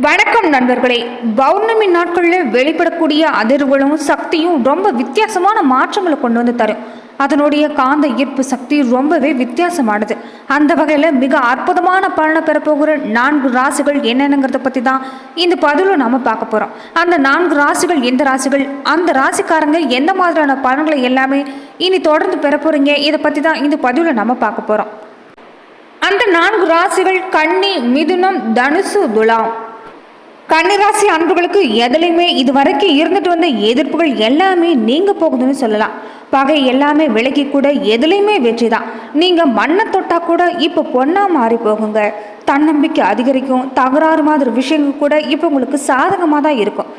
வணக்கம் நண்பர்களே. பௌர்ணமி நாட்களில் வெளிப்படக்கூடிய அதிர்வுகளும் சக்தியும் ரொம்ப வித்தியாசமான மாற்றங்களை கொண்டு வந்து தரும். அதனுடைய காந்த ஈர்ப்பு சக்தி ரொம்பவே வித்தியாசமானது. அந்த வகையில் மிக அற்புதமான பலனை பெறப்போகிற நான்கு ராசிகள் என்னென்னங்கிறத பற்றி தான் இந்த பதிவில் நம்ம பார்க்க போகிறோம் அந்த நான்கு ராசிகள் எந்த ராசிகள் அந்த ராசிக்காரங்க எந்த மாதிரியான பலன்களை எல்லாமே இனி தொடர்ந்து பெற போகிறீங்க இதை பற்றி தான் இந்த பதிவில் நம்ம பார்க்க போகிறோம் அந்த நான்கு ராசிகள் கன்னி மிதுனம் தனுசு துலாம். கன்னிராசி அன்புகளுக்கு எதுலையுமே இதுவரைக்கும் இருந்துட்டு வந்த எதிர்ப்புகள் எல்லாமே நீங்க போகுதுன்னு சொல்லலாம். பகை எல்லாமே விலகி கூட எதுலையுமே வெற்றி தான். நீங்க மண்ணை தொட்டா கூட இப்போ பொண்ணா மாறி போகுங்க. தன்னம்பிக்கை அதிகரிக்கும். தகராறு மாதிரி விஷயங்கள் கூட இப்போ உங்களுக்கு சாதகமாக தான் இருக்கும்.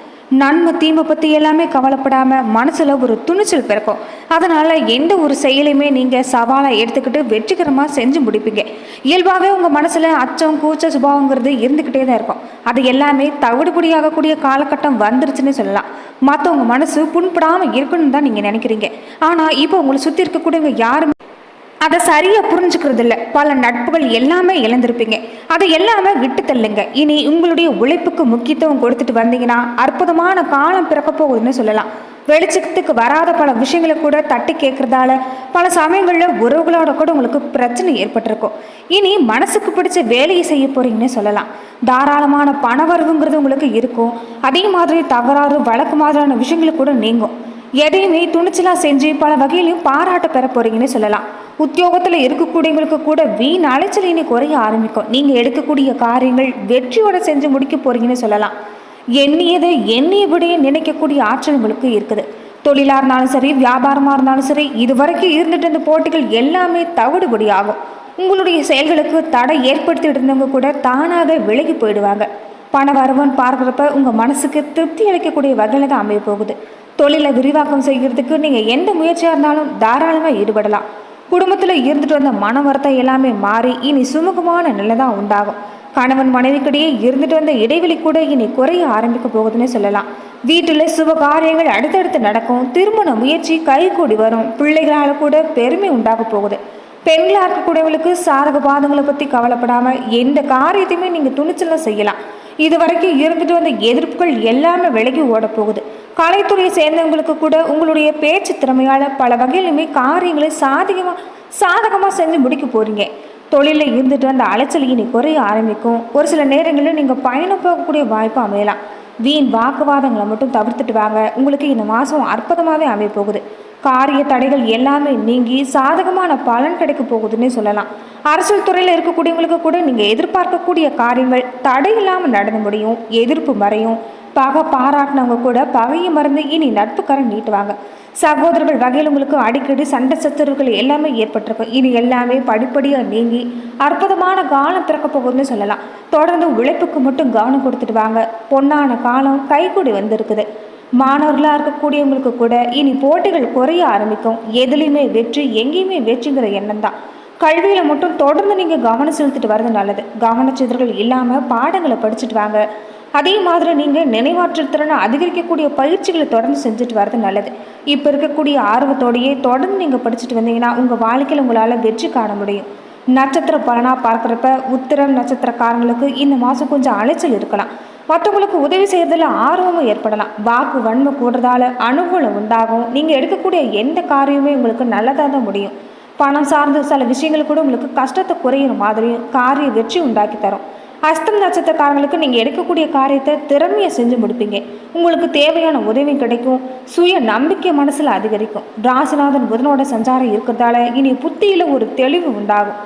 நன்மை தீமை பற்றி எல்லாமே கவலைப்படாமல் மனசில் ஒரு துணிச்சல் பிறக்கும். அதனால் எந்த ஒரு செயலையுமே நீங்கள் சவாலாக எடுத்துக்கிட்டு வெற்றிகரமாக செஞ்சு முடிப்பீங்க. இயல்பாகவே உங்கள் மனசில் அச்சம் கூச்ச சுபாவங்கிறது இருந்துக்கிட்டே தான் இருக்கும். அது எல்லாமே தவிடுபடியாகக்கூடிய காலகட்டம் வந்துருச்சுன்னு சொல்லலாம். மற்றவங்க மனசு புண்படாமல் இருக்கணும்னு தான் நீங்கள் நினைக்கிறீங்க. ஆனால் இப்போ உங்களை சுற்றி இருக்கக்கூடியவங்க யாருமே அதை சரியாக புரிஞ்சுக்கிறது இல்லை பல நட்புகள் எல்லாமே இழந்திருப்பீங்க. அதை எல்லாமே விட்டு தள்ளுங்க. இனி உங்களுடைய உழைப்புக்கு முக்கியத்துவம் கொடுத்துட்டு வந்தீங்கன்னா அற்புதமான காலம் பிறக்க போகுதுன்னு சொல்லலாம். வெளிச்சத்துக்கு வராத பல விஷயங்களை கூட தட்டி கேட்கறதால பல சமயங்களில் உறவுகளோட கூட உங்களுக்கு பிரச்சனை ஏற்பட்டிருக்கும். இனி மனசுக்கு பிடிச்ச வேலையை செய்ய போறீங்கன்னு சொல்லலாம். தாராளமான பண வரவுங்கிறது உங்களுக்கு இருக்கும். அதே மாதிரி தகராறு வழக்கு மாதிரியான விஷயங்களை கூட நீங்கும். எதையுமே துணிச்சலாக செஞ்சு பல வகையிலையும் பாராட்ட பெற போறீங்கன்னு சொல்லலாம். உத்தியோகத்தில் இருக்கக்கூடியவங்களுக்கு கூட வீண் அலைச்சல் இனி குறைய ஆரம்பிக்கும். நீங்கள் எடுக்கக்கூடிய காரியங்கள் வெற்றியோட செஞ்சு முடிக்க போறீங்கன்னு சொல்லலாம். எண்ணியதை எண்ணியபடியே நினைக்கக்கூடிய ஆற்றல் உங்களுக்கு இருக்குது. தொழிலாக இருந்தாலும் சரி வியாபாரமாக இருந்தாலும் சரி இது வரைக்கும் இருந்துட்டு இருந்த போட்டிகள் எல்லாமே தவிடுபடி ஆகும். உங்களுடைய செயல்களுக்கு தடை ஏற்படுத்திட்டு இருந்தவங்க கூட தானாக விலகி போயிடுவாங்க. பண வரவன் பார்க்குறப்ப உங்கள் மனசுக்கு திருப்தி அளிக்கக்கூடிய வகையில் தான் அமைய போகுது. தொழிலை விரிவாக்கம் செய்கிறதுக்கு நீங்கள் எந்த முயற்சியாக இருந்தாலும் தாராளமாக ஈடுபடலாம். குடும்பத்தில் இருந்துட்டு வந்த மன வருத்தம் எல்லாமே மாறி இனி சுமூகமான நிலை தான் உண்டாகும். கணவன் மனைவிக்கிடையே இருந்துட்டு வந்த இடைவெளி கூட இனி குறைய ஆரம்பிக்க போகுதுன்னு சொல்லலாம். வீட்டில் சுப காரியங்கள் அடுத்தடுத்து நடக்கும். திருமண முயற்சி கைகூடி வரும். பிள்ளைகளால் கூட பெருமை உண்டாக போகுது. பெண்களாக இருக்கக்கூடியவங்களுக்கு சாதக பாதங்களை பற்றி கவலைப்படாமல் எந்த காரியத்தையுமே நீங்கள் துணிச்சலாக செய்யலாம். இது வரைக்கும் இருந்துட்டு வந்த எதிர்ப்புகள் எல்லாமே விலகி ஓட போகுது. கலைத்துறையை சேர்ந்தவங்களுக்கு கூட உங்களுடைய பேச்சு திறமையால் பல வகையிலுமே காரியங்களை சாதகமாக சாதகமாக செஞ்சு முடிக்க போகிறீங்க தொழிலில் இருந்துட்டு அந்த அலைச்சல் இனி குறைய ஆரம்பிக்கும். ஒரு சில நேரங்களில் நீங்கள் பயணம் போகக்கூடிய வாய்ப்பு அமையலாம். வீண் வாக்குவாதங்களை மட்டும் தவிர்த்துட்டு வாங்க. உங்களுக்கு இந்த மாதம் அற்புதமாகவே அமைய போகுது. காரிய தடைகள் எல்லாமே நீங்கி சாதகமான பலன் கிடைக்க போகுதுன்னே சொல்லலாம். அரசியல் துறையில் இருக்கக்கூடியவங்களுக்கு கூட நீங்கள் எதிர்பார்க்கக்கூடிய காரியங்கள் தடை இல்லாமல் நடந்து முடியும். எதிர்ப்பு மறையும். பகை பாராட்டினவங்க கூட பகையை மறந்து இனி நட்புக்கரம் நீட்டுவாங்க. சகோதரர்கள் வகையில் உங்களுக்கு அடிக்கடி சண்டை சத்துருக்கள் எல்லாமே ஏற்பட்டிருக்கும். இனி எல்லாமே படிப்படியாக நீங்கி அற்புதமான காலம் பிறக்க போகுதுன்னு சொல்லலாம். தொடர்ந்து உழைப்புக்கு மட்டும் கவனம் கொடுத்துட்டு வாங்க. பொன்னான காலம் கைகூடி வந்திருக்குது. மாணவர்களாக இருக்கக்கூடியவங்களுக்கு கூட இனி போட்டிகள் குறைய ஆரம்பிக்கும். எதுலேயுமே வெற்றி எங்கேயுமே வெற்றிங்கிற எண்ணம் தான். கல்வியில் மட்டும் தொடர்ந்து நீங்கள் கவனம் செலுத்திட்டு வர்றது நல்லது. கவனச்சிதறல் இல்லாமல் பாடங்களை படிச்சுட்டு வாங்க. அதே மாதிரி நீங்கள் நினைவாற்றல் திறனை அதிகரிக்கக்கூடிய பயிற்சிகளை தொடர்ந்து செஞ்சுட்டு வர்றது நல்லது. இப்போ இருக்கக்கூடிய ஆர்வத்தோடையே தொடர்ந்து நீங்கள் படிச்சுட்டு வந்தீங்கன்னா உங்கள் வாழ்க்கையில் உங்களால் வெற்றி காண முடியும். நட்சத்திர பலனாக பார்க்குறப்ப உத்திரம் நட்சத்திரக்காரங்களுக்கு இந்த மாதம் கொஞ்சம் அலைச்சல் இருக்கலாம். மற்றவங்களுக்கு உதவி செய்கிறதுல ஆர்வமும் ஏற்படலாம். வாக்கு வன்மை கூடுறதால அனுகூலம் உண்டாகும். நீங்கள் எடுக்கக்கூடிய எந்த காரியமே உங்களுக்கு நல்லதாக தான் முடியும். பணம் சார்ந்த சில விஷயங்கள் கூட உங்களுக்கு கஷ்டத்தை குறையிற மாதிரியும் காரிய வெற்றி உண்டாக்கி தரும். ஹஸ்தம் நட்சத்திரக்காரங்களுக்கு நீங்கள் எடுக்கக்கூடிய காரியத்தை திறமையை செஞ்சு முடிப்பீங்க. உங்களுக்கு தேவையான உதவி கிடைக்கும். சுய நம்பிக்கை மனசில் அதிகரிக்கும். ராசிநாதன் புதனோட சஞ்சாரம் இருக்கிறதால இனி புத்தியில் ஒரு தெளிவு உண்டாகும்.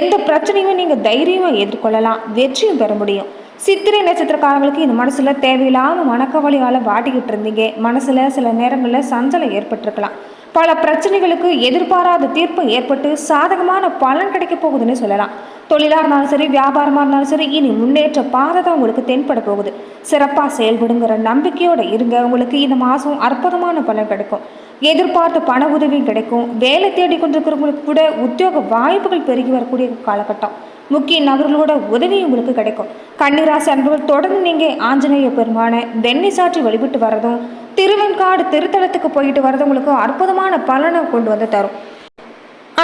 எந்த பிரச்சனையும் நீங்கள் தைரியமாக எதிர்கொள்ளலாம். வெற்றியும் பெற முடியும். சித்திரை நட்சத்திரக்காரங்களுக்கு இந்த மனசில் தேவையில்லாமல் மனக்கவலையால் வாட்டிக்கிட்டு இருந்தீங்க. மனசில் சில நேரங்களில் சஞ்சலம் ஏற்பட்டிருக்கலாம். பல பிரச்சனைகளுக்கு எதிர்பாராத தீர்ப்பு ஏற்பட்டு சாதகமான பலன் கிடைக்க போகுதுன்னு சொல்லலாம். தொழிலாக இருந்தாலும் சரி வியாபாரமாக இருந்தாலும் சரி இனி முன்னேற்ற பாதை தான் உங்களுக்கு தென்பட போகுது. சிறப்பாக செயல்படுங்கிற நம்பிக்கையோடு இருங்க. உங்களுக்கு இந்த மாதம் அற்புதமான பலன் கிடைக்கும். எதிர்பார்த்த பண உதவியும் கிடைக்கும். வேலை தேடி கொண்டிருக்கிறவங்களுக்கு கூட உத்தியோக வாய்ப்புகள் பெருகி வரக்கூடிய காலகட்டம். முக்கிய நபர்களோட உதவி உங்களுக்கு கிடைக்கும். கன்னிராசி அன்பர்கள் தொடர்ந்து நீங்கள் ஆஞ்சநேய பெருமான வெண்ணெய் சாற்றி வழிபட்டு வர்றதும் திருவெண்காடு திருத்தலத்துக்கு போயிட்டு வர்றது உங்களுக்கு அற்புதமான பலனை கொண்டு வந்து தரும்.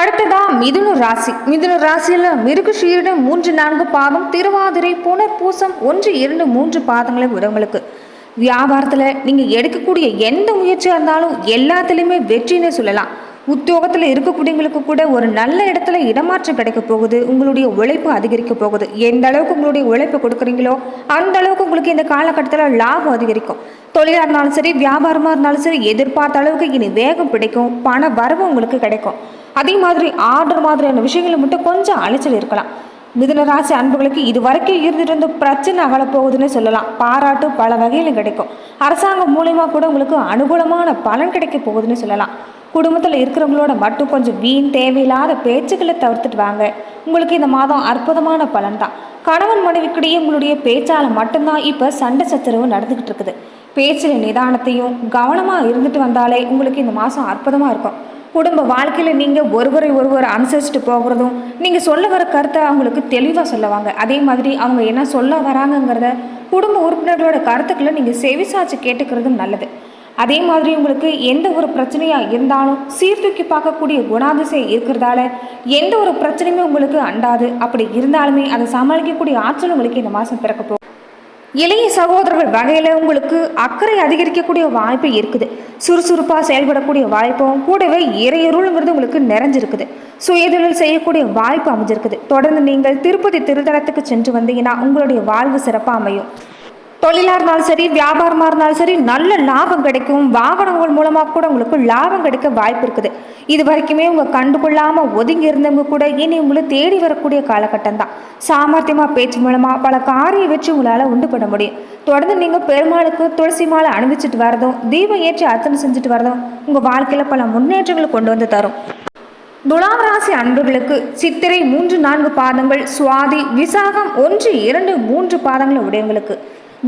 அடுத்ததா மிதுன ராசி. மிதுன ராசியில் மிருகஷீரிடம் மூன்று நான்கு பாதம் திருவாதிரை புனர்பூசம் ஒன்று இரண்டு மூன்று பாதங்களை விடவங்களுக்கு வியாபாரத்தில் நீங்கள் எடுக்கக்கூடிய எந்த முயற்சியாக இருந்தாலும் எல்லாத்துலேயுமே வெற்றின்னு சொல்லலாம். உத்தியோகத்தில் இருக்கக்கூடியவங்களுக்கு கூட ஒரு நல்ல இடத்துல இடமாற்றம் கிடைக்க போகுது. உங்களுடைய உழைப்பு அதிகரிக்க போகுது. எந்த அளவுக்கு உங்களுடைய உழைப்பு கொடுக்குறீங்களோ அந்த அளவுக்கு உங்களுக்கு இந்த காலகட்டத்தில் லாபம் அதிகரிக்கும். தொழிலாக இருந்தாலும் சரி வியாபாரமாக இருந்தாலும் சரி எதிர்பார்த்த அளவுக்கு இனி வேகம் பிடிக்கும். பண வரவு உங்களுக்கு கிடைக்கும். அதே மாதிரி ஆர்டர் மாதிரியான விஷயங்களை மட்டும் கொஞ்சம் அலைச்சல் இருக்கலாம். மிதுனராசி அன்புகளுக்கு இது வரைக்கும் இருந்துட்டு பிரச்சனை அகலப்போகுதுன்னு சொல்லலாம். பாராட்டு பல வகையிலும் கிடைக்கும். அரசாங்கம் மூலயமா கூட உங்களுக்கு அனுகூலமான பலன் கிடைக்க போகுதுன்னு சொல்லலாம். குடும்பத்தில் இருக்கிறவங்களோட மட்டும் கொஞ்சம் வீண் தேவையில்லாத பேச்சுக்களை தவிர்த்துட்டு வாங்க. உங்களுக்கு இந்த மாதம் அற்புதமான பலன் தான். கணவன் மனைவிக்கிடையே உங்களுடைய பேச்சால் மட்டும்தான் இப்போ சண்டை சச்சரவு நடந்துக்கிட்டு இருக்குது. பேச்சில் நிதானத்தையும் கவனமாக இருந்துட்டு வந்தாலே உங்களுக்கு இந்த மாதம் அற்புதமாக இருக்கும். குடும்ப வாழ்க்கையில் நீங்கள் ஒருவரை ஒருவர் அனுசரிச்சுட்டு போகிறதும் நீங்கள் சொல்ல வர கருத்தை அவங்களுக்கு தெளிவாக சொல்லுவாங்க. அதே மாதிரி அவங்க என்ன சொல்ல வராங்கங்கிறத குடும்ப உறுப்பினர்களோட கருத்துக்களை நீங்கள் செவிசாச்சு கேட்டுக்கிறதும் நல்லது. அதே மாதிரி உங்களுக்கு எந்த ஒரு பிரச்சனையாக இருந்தாலும் சீர்தூக்கி பார்க்கக்கூடிய குணாதிசயம் இருக்கிறதால எந்த ஒரு பிரச்சனையுமே உங்களுக்கு அண்டாது. அப்படி இருந்தாலுமே அதை சமாளிக்கக்கூடிய ஆற்றல் உங்களுக்கு இந்த மாதம் பிறக்க போகும் இளைய சகோதரர்கள் வகையில் உங்களுக்கு அக்கறை அதிகரிக்கக்கூடிய வாய்ப்பு இருக்குது. சுறுசுறுப்பாக செயல்படக்கூடிய வாய்ப்பும் கூடவே இறையருள்ங்கிறது உங்களுக்கு நிறைஞ்சிருக்குது. சுயதொழில் செய்யக்கூடிய வாய்ப்பு அமைஞ்சிருக்குது. தொடர்ந்து நீங்கள் திருப்பதி திருத்தலத்துக்கு சென்று வந்தீங்கன்னா உங்களுடைய வாழ்வு சிறப்பாக அமையும். தொழிலாக இருந்தாலும் சரி வியாபாரமாக இருந்தாலும் சரி நல்ல லாபம் கிடைக்கும். வாகனங்கள் மூலமாக கூட உங்களுக்கு லாபம் கிடைக்க வாய்ப்பு இருக்குது. இது வரைக்குமே உங்கள் கண்டுகொள்ளாமல் ஒதுங்கி இருந்தவங்க கூட இனி உங்களை தேடி வரக்கூடிய காலகட்டம் தான். சாமர்த்தியமாக பேச்சு மூலமாக பல காரிய வச்சு உங்களால் உண்டு பண்ண முடியும். தொடர்ந்து நீங்கள் பெருமாளுக்கு துளசி மாலை அணிவிச்சிட்டு வரதும் தீபம் ஏற்றி அர்த்தனை செஞ்சுட்டு வரதும் உங்கள் வாழ்க்கையில் பல முன்னேற்றங்களை கொண்டு வந்து தரும். துலாம் ராசி அன்பர்களுக்கு சித்திரை மூன்று நான்கு பாதங்கள் சுவாதி விசாகம் ஒன்று இரண்டு மூன்று பாதங்களை உடையவங்களுக்கு.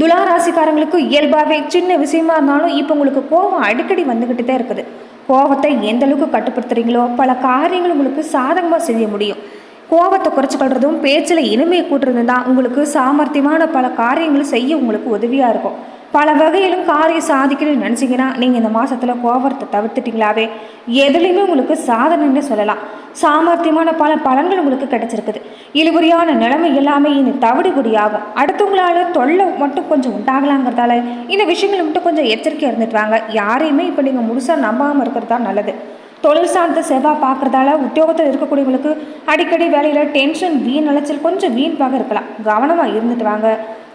துலா ராசிக்காரங்களுக்கு இயல்பாகவே சின்ன விஷயமா இருந்தாலும் இப்போ உங்களுக்கு கோபம் அடிக்கடி வந்துக்கிட்டு தான் இருக்குது. கோபத்தை எந்த அளவுக்கு கட்டுப்படுத்துறீங்களோ பல காரியங்கள் உங்களுக்கு சாதகமாக செய்ய முடியும். கோபத்தை குறைச்சிக்கொள்றதும் பேச்சில் இனிமையை கூட்டுறது தான் உங்களுக்கு சாமர்த்தியமான பல காரியங்களும் செய்ய உங்களுக்கு உதவியாக இருக்கும். பல வகையிலும் காரியம் சாதிக்கணும்னு நினச்சிங்கன்னா நீங்கள் இந்த மாதத்தில் கோபத்தை தவிர்த்துட்டிங்களாவே? எதுலேயுமே உங்களுக்கு சாதனைன்னு சொல்லலாம். சாமர்த்தியமான பல பலன்கள் உங்களுக்கு கிடைச்சிருக்குது. இழுபறியான நிலைமை எல்லாமே இனி தவிடுபடியாகும். அடுத்தவங்களால தொல்லை மட்டும் கொஞ்சம் உண்டாகலாங்கிறதால இந்த விஷயங்கள் மட்டும் கொஞ்சம் எச்சரிக்கையாக இருந்துட்டு வாங்க. யாரையுமே இப்போ நீங்கள் முழுசாக நம்பாமல் இருக்கிறது தான் நல்லது. தொழில் சார்ந்த செவ்வாய் பார்க்குறதால உத்தியோகத்தில் இருக்கக்கூடியவங்களுக்கு அடிக்கடி வேலையில் டென்ஷன் வீண் அலைச்சல் கொஞ்சம் வீண்பாக இருக்கலாம். கவனமாக இருந்துட்டு வாங்க.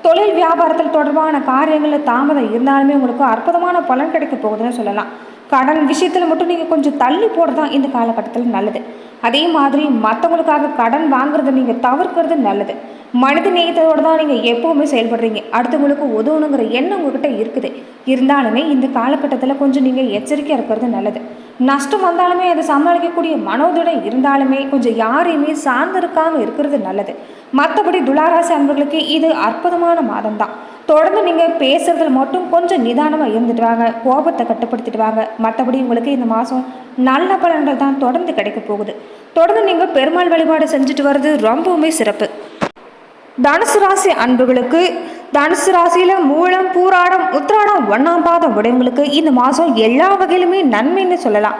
தொழில் வியாபாரத்தில் தொடர்பான காரியங்களில் தாமதம் இருந்தாலுமே உங்களுக்கு அற்புதமான பலன் கிடைக்க போகுதுன்னு சொல்லலாம். கடன் விஷயத்தில் மட்டும் நீங்கள் கொஞ்சம் தள்ளி போடுறது தான் இந்த காலகட்டத்தில் நல்லது. அதே மாதிரி மற்றவங்களுக்காக கடன் வாங்குறதை நீங்கள் தவிர்க்கிறது நல்லது. மனித நேயத்தோடு தான் நீங்கள் எப்போவுமே செயல்படுறீங்க. அடுத்தவங்களுக்கு உதவணுங்கிற எண்ணம் உங்ககிட்ட இருக்குது. இருந்தாலுமே இந்த காலகட்டத்தில் கொஞ்சம் நீங்கள் எச்சரிக்கையாக இருக்கிறது நல்லது. நஷ்டம் வந்தாலுமே அதை சமாளிக்கக்கூடிய மனோதுடன் இருந்தாலுமே கொஞ்சம் யாரையுமே சார்ந்திருக்காமல் இருக்கிறது நல்லது. மற்றபடி துளாராசி அன்பர்களுக்கு இது அற்புதமான மாதம் தான் தொடர்ந்து நீங்கள் பேசுறதுல மட்டும் கொஞ்சம் நிதானமாக இருந்துட்டு வாங்க கோபத்தை கட்டுப்படுத்திட்டு வாங்க. மற்றபடி உங்களுக்கு இந்த மாதம் நல்ல பலன்கள் தான் தொடர்ந்து கிடைக்க போகுது. தொடர்ந்து நீங்கள் பெருமாள் வழிபாடு செஞ்சுட்டு வர்றது ரொம்பவுமே சிறப்பு. தனுசு ராசி அன்புகளுக்கு தனுசு ராசியில் மூலம் பூராடம் உத்திராடம் ஒன்றாம் பாதம் உடையவங்களுக்கு இந்த மாதம் எல்லா வகையிலுமே நன்மைன்னு சொல்லலாம்.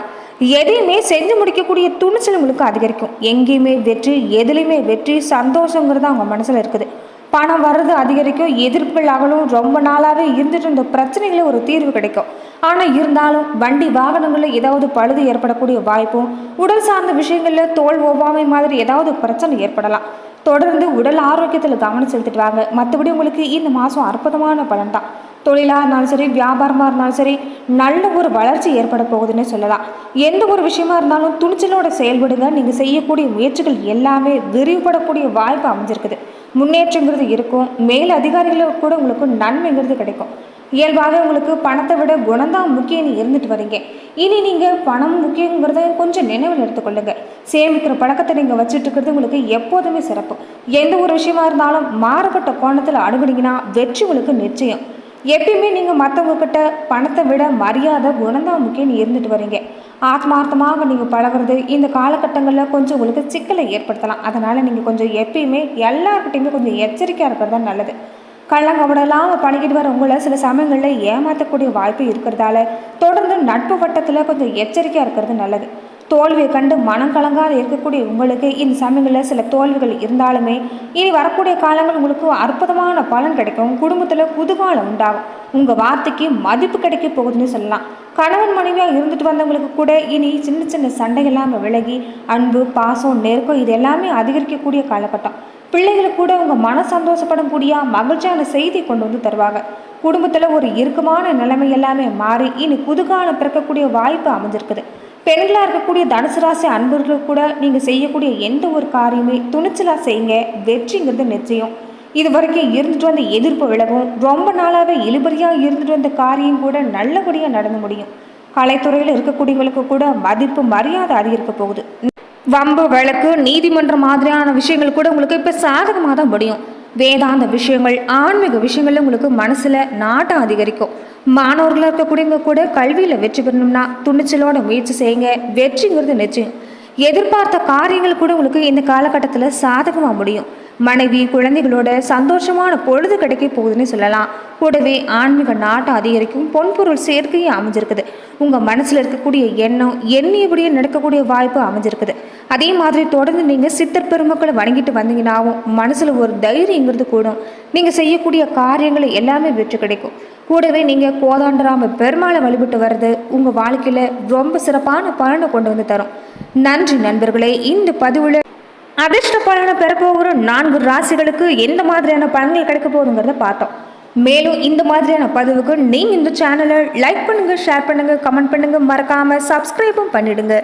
எதையுமே செஞ்சு முடிக்கக்கூடிய துணிச்சல் உங்களுக்கு அதிகரிக்கும். எங்கேயுமே வெற்றி எதுலேயுமே வெற்றி சந்தோஷங்கிறது அவங்க மனசில் இருக்குது. பணம் வர்றது அதிகரிக்கும் எதிர்ப்புகள் அகலும் ரொம்ப நாளாகவே இருந்துட்டு இருந்த பிரச்சனைகளும் ஒரு தீர்வு கிடைக்கும். ஆனால் இருந்தாலும் வண்டி வாகனங்களில் ஏதாவது பழுது ஏற்படக்கூடிய வாய்ப்பும் உடல் சார்ந்த விஷயங்களில் தோல் ஒவ்வாமை மாதிரி ஏதாவது பிரச்சனை ஏற்படலாம். தொடர்ந்து உடல் ஆரோக்கியத்தில் கவனம் செலுத்திட்டு வாங்க. மற்றபடி உங்களுக்கு இந்த மாதம் அற்புதமான பலன் தான். தொழிலாக இருந்தாலும் சரி வியாபாரமாக இருந்தாலும் சரி நல்ல ஒரு வளர்ச்சி ஏற்பட போகுதுன்னு சொல்லலாம். எந்த ஒரு விஷயமா இருந்தாலும் துணிச்சலோட செயல்படுங்க. நீங்கள் செய்யக்கூடிய முயற்சிகள் எல்லாமே விரிவுபடக்கூடிய வாய்ப்பு அமைஞ்சிருக்குது. முன்னேற்றங்கிறது இருக்கும். மேல் அதிகாரிகளுக்கு கூட உங்களுக்கு நன்மைங்கிறது கிடைக்கும். இயல்பாகவே உங்களுக்கு பணத்தை விட குணம்தான் முக்கியம்னு இருந்துட்டு வரீங்க. இனி நீங்கள் பணம் முக்கியங்கிறத கொஞ்சம் நினைவில் எடுத்துக்கொள்ளுங்க. சேமிக்கிற பழக்கத்தை நீங்கள் வச்சுட்டு இருக்கிறது உங்களுக்கு எப்போதுமே சிறப்பு. எந்த ஒரு விஷயமா இருந்தாலும் மாறுபட்ட கோணத்தில் அணுகுனீங்கன்னா வெற்றி உங்களுக்கு நிச்சயம். எப்பயுமே நீங்கள் மற்றவங்கக்கிட்ட பணத்தை விட மரியாதை குணந்தான் முக்கியம்னு இருந்துட்டு வரீங்க. ஆத்மார்த்தமாக நீங்கள் பழகிறது இந்த காலகட்டங்களில் கொஞ்சம் உங்களுக்கு சிக்கலை ஏற்படுத்தலாம். அதனால் நீங்கள் கொஞ்சம் எப்பயுமே எல்லாருக்கிட்டையுமே கொஞ்சம் எச்சரிக்கையாக இருக்கிறது தான் நல்லது. கள்ளங்கபடம் இல்லாமல் பழகிட்டு வர உங்களை சில சமயங்களில் ஏமாற்றக்கூடிய வாய்ப்பு இருக்கிறதால தொடர்ந்து நட்பு வட்டத்தில் கொஞ்சம் எச்சரிக்கையாக இருக்கிறது நல்லது. தோல்வியை கண்டு மனம் கலங்காத இருக்கக்கூடிய உங்களுக்கு இந்த சமயங்களில் சில தோல்விகள் இருந்தாலுமே இனி வரக்கூடிய காலங்கள் உங்களுக்கு அற்புதமான பலன் கிடைக்கும். குடும்பத்தில் புதுகாலம் உண்டாகும். உங்கள் வார்த்தைக்கு மதிப்பு கிடைக்க போகுதுன்னு சொல்லலாம். கணவன் மனைவியாக இருந்துட்டு வந்தவங்களுக்கு கூட இனி சின்ன சின்ன சண்டை விலகி அன்பு பாசம் நெருக்கம் இது எல்லாமே அதிகரிக்கக்கூடிய காலகட்டம். பிள்ளைகளுக்கு கூட உங்கள் மன சந்தோஷப்படக்கூடிய மகிழ்ச்சியான செய்தி கொண்டு வந்து தருவாங்க. குடும்பத்தில் ஒரு இறுக்கமான நிலைமை எல்லாமே மாறி இனி புதுகாலம் பிறக்கக்கூடிய வாய்ப்பு அமைஞ்சிருக்குது. பெண்களாக இருக்கக்கூடிய தனுசு ராசி அன்பர்கள் கூட நீங்கள் செய்யக்கூடிய எந்த ஒரு காரியமே துணிச்சலாக செய்யுங்க. வெற்றிங்கிறது நிச்சயம். இது வரைக்கும் இருந்துட்டு வந்த எதிர்ப்பு விலகும். ரொம்ப நாளாகவே இழுபறியாக இருந்துட்டு வந்த காரியம் கூட நல்லபடியாக நடந்து முடியும். கலைத்துறையில் இருக்கக்கூடியவங்களுக்கு கூட மதிப்பு மரியாதை அதிகரிக்க போகுது. வம்பு வழக்கு நீதிமன்றம் மாதிரியான விஷயங்கள் கூட உங்களுக்கு இப்போ சாதகமாக தான் முடியும். வேதாந்த விஷயங்கள் ஆன்மீக விஷயங்கள் உங்களுக்கு மனசில் நாட்டம் அதிகரிக்கும். மாணவர்களாக இருக்கக்கூடியவங்க கூட கல்வியில் வெற்றி பெறணும்னா துணிச்சலோட முயற்சி செய்யுங்க. வெற்றிங்கிறது நிச்சயம். எதிர்பார்த்த காரியங்கள் கூட உங்களுக்கு இந்த காலகட்டத்தில் சாதகமாக முடியும். மனைவி குழந்தைகளோட சந்தோஷமான பொழுது கிடைக்க போகுதுன்னு சொல்லலாம். கூடவே ஆன்மீக நாட்டம் அதிகரிக்கும் பொன்பொருள் சேர்க்கையும் அமைஞ்சிருக்குது. உங்கள் மனசில் இருக்கக்கூடிய எண்ணம் எண்ணியபடியே நடக்கக்கூடிய வாய்ப்பு அமைஞ்சிருக்குது. அதே மாதிரி தொடர்ந்து நீங்கள் சித்தர் பெருமக்களை வணங்கிட்டு வந்தீங்கன்னாவும் மனசில் ஒரு தைரியங்கிறது கூடும். நீங்கள் செய்யக்கூடிய காரியங்கள் எல்லாமே வெற்றி கிடைக்கும். கூடவே நீங்கள் கோதாண்டராம பெருமாளை வழிபட்டு வர்றது உங்கள் வாழ்க்கையில் ரொம்ப சிறப்பான பலனை கொண்டு வந்து தரும். நன்றி நண்பர்களே இந்த பதிவில் அதிர்ஷ்ட பலனை பெறப்போகிற நான்கு ராசிகளுக்கு எந்த மாதிரியான பலன்கள் கிடைக்க போகுதுங்கிறத பார்த்தோம். மேலும் இந்த மாதிரியான பதிவுக்கு நீங்கள் இந்த சேனலை லைக் பண்ணுங்கள் ஷேர் பண்ணுங்கள் கமெண்ட் பண்ணுங்கள் மறக்காமல் சப்ஸ்கிரைபும் பண்ணிடுங்க.